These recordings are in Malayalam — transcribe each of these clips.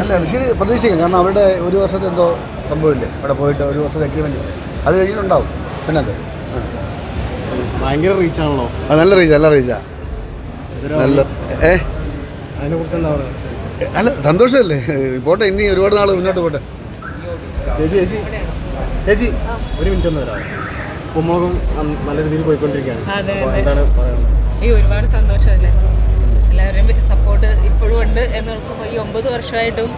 അല്ല ഋഷി പ്രതീക്ഷിക്കും. കാരണം അവരുടെ ഒരു വർഷത്തെ എന്തോ സംഭവമില്ലേ? അവിടെ പോയിട്ട് ഒരു വർഷത്തെ എഗ്രിമെന്റ് അത് കഴിഞ്ഞിട്ടുണ്ടാവും. പിന്നെ അത്. ഭയങ്കര റീച്ചാണല്ലോ അത് നല്ല റീച്ചാ നല്ല റീച്ചാ നല്ല ഏ? അതിനെ കുറിച്ച് എന്താ പറയുക അല്ല സന്തോഷമല്ലേ? പോട്ടെ ഇനി ഒരുപാട് നാൾ മുന്നോട്ട് പോട്ടെ. ചേച്ചി ചേച്ചി. ചേച്ചി ഒരു മിനിറ്റ് ഒന്ന് വരാം കുമ്മളകം നല്ല രീതിയിൽ പോയിക്കൊണ്ടിരിക്കുകയാണ്. അതെ. എന്താണ് പറയുന്നത് ഈ ഒരുപാട് സന്തോഷമല്ലേ? എല്ലാവരുടെയും സപ്പോർട്ട് ഇപ്പോഴും ഉണ്ട് എന്നോർക്കുമ്പോൾ ഈ ഒമ്പത് വർഷമായിട്ടും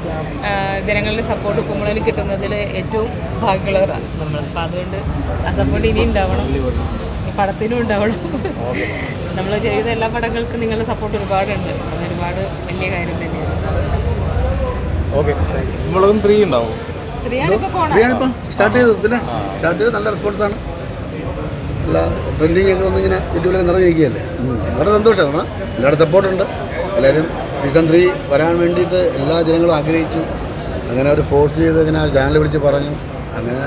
ജനങ്ങളുടെ സപ്പോർട്ട് കുമ്പളന് കിട്ടുന്നതിൽ ഏറ്റവും ഭാഗ്യമുള്ളവരാണ് നമ്മൾ അപ്പോൾ അതുകൊണ്ട് ആ സപ്പോർട്ട് ഇനി ഉണ്ടാവണം പടത്തിനും ഉണ്ടാവണം നമ്മൾ ചെയ്ത എല്ലാ പടങ്ങൾക്കും നിങ്ങളുടെ സപ്പോർട്ട് ഒരുപാടുണ്ട് അത് ഒരുപാട് വലിയ കാര്യം തന്നെയാണ് സ്റ്റാർട്ട് ചെയ്തു സ്റ്റാർട്ട് ചെയ്ത് നല്ല റെസ്പോൺസാണ് നല്ല ട്രെൻഡിങ് ഒക്കെ വന്നിങ്ങനെ യൂട്യൂബിലൊക്കെ നിറഞ്ഞിരിക്കുകയല്ലേ വളരെ സന്തോഷമാണ് എല്ലാവരുടെ സപ്പോർട്ടുണ്ട് എല്ലാവരും സീസൺ ത്രീ വരാൻ വേണ്ടിയിട്ട് എല്ലാ ജനങ്ങളും ആഗ്രഹിച്ചു. അങ്ങനെ അവർ ഫോഴ്സ് ചെയ്ത് ഇങ്ങനെ ചാനൽ വിളിച്ച് പറഞ്ഞു. അങ്ങനെ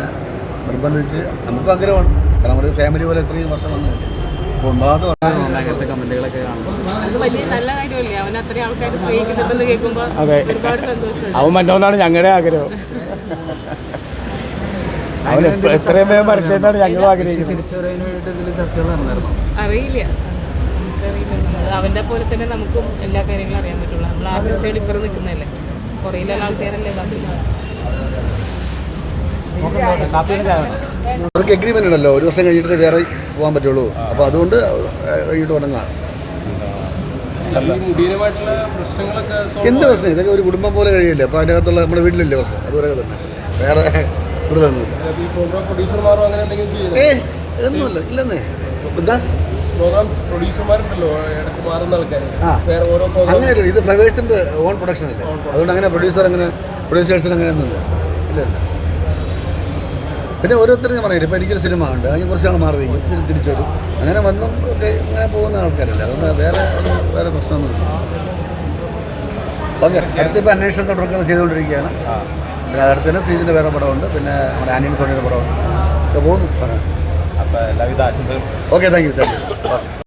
നിർബന്ധിച്ച് നമുക്കും ആഗ്രഹമാണ്. കാരണം ഒരു ഫാമിലി പോലെ ഇത്രയും വർഷം വന്നില്ലേ അപ്പോൾ ഒന്നാമത് അങ്ങനത്തെ കാണുമ്പോൾ അവൻ മറ്റൊന്നാണ് ഞങ്ങളുടെ സ്നേഹിക്കുന്നുണ്ടെന്ന് കേൾക്കുമ്പോൾ അതെ. ഒരുപാട് സന്തോഷമുണ്ട് അവൻ മറ്റോന്നാണ് ഞങ്ങളുടെ ആഗ്രഹം അവൻ എത്രയും വേഗം വരട്ടെ എന്നാണ് ഞങ്ങളും ആഗ്രഹിക്കുന്നത്. അറിയില്ല. അവന്റെ പോലെ തന്നെ നമുക്കും എല്ലാ കാര്യങ്ങളും അറിയാൻ പറ്റുള്ളൂ. നമ്മൾ ആർട്ടിസ്റ്റുകൾ ഇപ്പുറം നിൽക്കുന്നതല്ലേ? കുറയില്ല ആൾക്കാരല്ലേ അവർക്ക് എഗ്രിമെന്റ് ഉണ്ടല്ലോ. ഒരു വർഷം കഴിഞ്ഞിട്ട് വേറെ പോകാൻ പറ്റുള്ളൂ. അപ്പോൾ അതുകൊണ്ട് കഴിഞ്ഞിട്ട് തുടങ്ങാം എന്ത് പ്രശ്നം? ഇതൊക്കെ ഒരു കുടുംബം പോലെ കഴിയില്ലേ? അപ്പൊ അതിനകത്തുള്ള നമ്മുടെ വീട്ടിലില്ലേ പ്രശ്നം? അതുപോലെ തന്നെ. വേറെ എന്തെങ്കിലും ചെയ്യുന്നത് ഏ ഒന്നുമില്ല ഇല്ലെന്നേ. എന്താ ആ. അങ്ങനെ ഒരു ഇത് ഫ്ലവേഴ്സിന്റെ ഓൺ പ്രൊഡക്ഷൻ അല്ലേ? അതുകൊണ്ട് അങ്ങനെ പ്രൊഡ്യൂസർ അങ്ങനെ പ്രൊഡ്യൂസേഴ്സിന് അങ്ങനെ ഒന്നുമില്ല. ഇല്ല ഇല്ല പിന്നെ ഓരോരുത്തരും ഞാൻ പറയുന്നത് ഇപ്പം എനിക്കൊരു സിനിമ ഉണ്ട് അതിന് കുറച്ച് നാൾ മാറി വയ്ക്കും തിരിച്ചു വരും അങ്ങനെ വന്നും ഒക്കെ ഇങ്ങനെ പോകുന്ന ആൾക്കാരല്ല അതുകൊണ്ട് വേറെ വേറെ പ്രശ്നമൊന്നുമില്ല. ഓക്കെ അടുത്തിപ്പോൾ അന്വേഷണം തുടക്കം ചെയ്തുകൊണ്ടിരിക്കുകയാണ് പിന്നെ അതടുത്ത് തന്നെ ശ്രീജിന്റെ വേറെ പടമുണ്ട്. പിന്നെ നമ്മുടെ ആനിയൻ സോണിയുടെ പടമുണ്ട്. പോകുന്നു. പറയാം. അപ്പോൾ എല്ലാവിധ ആശംസകളും. Okay thank you thank you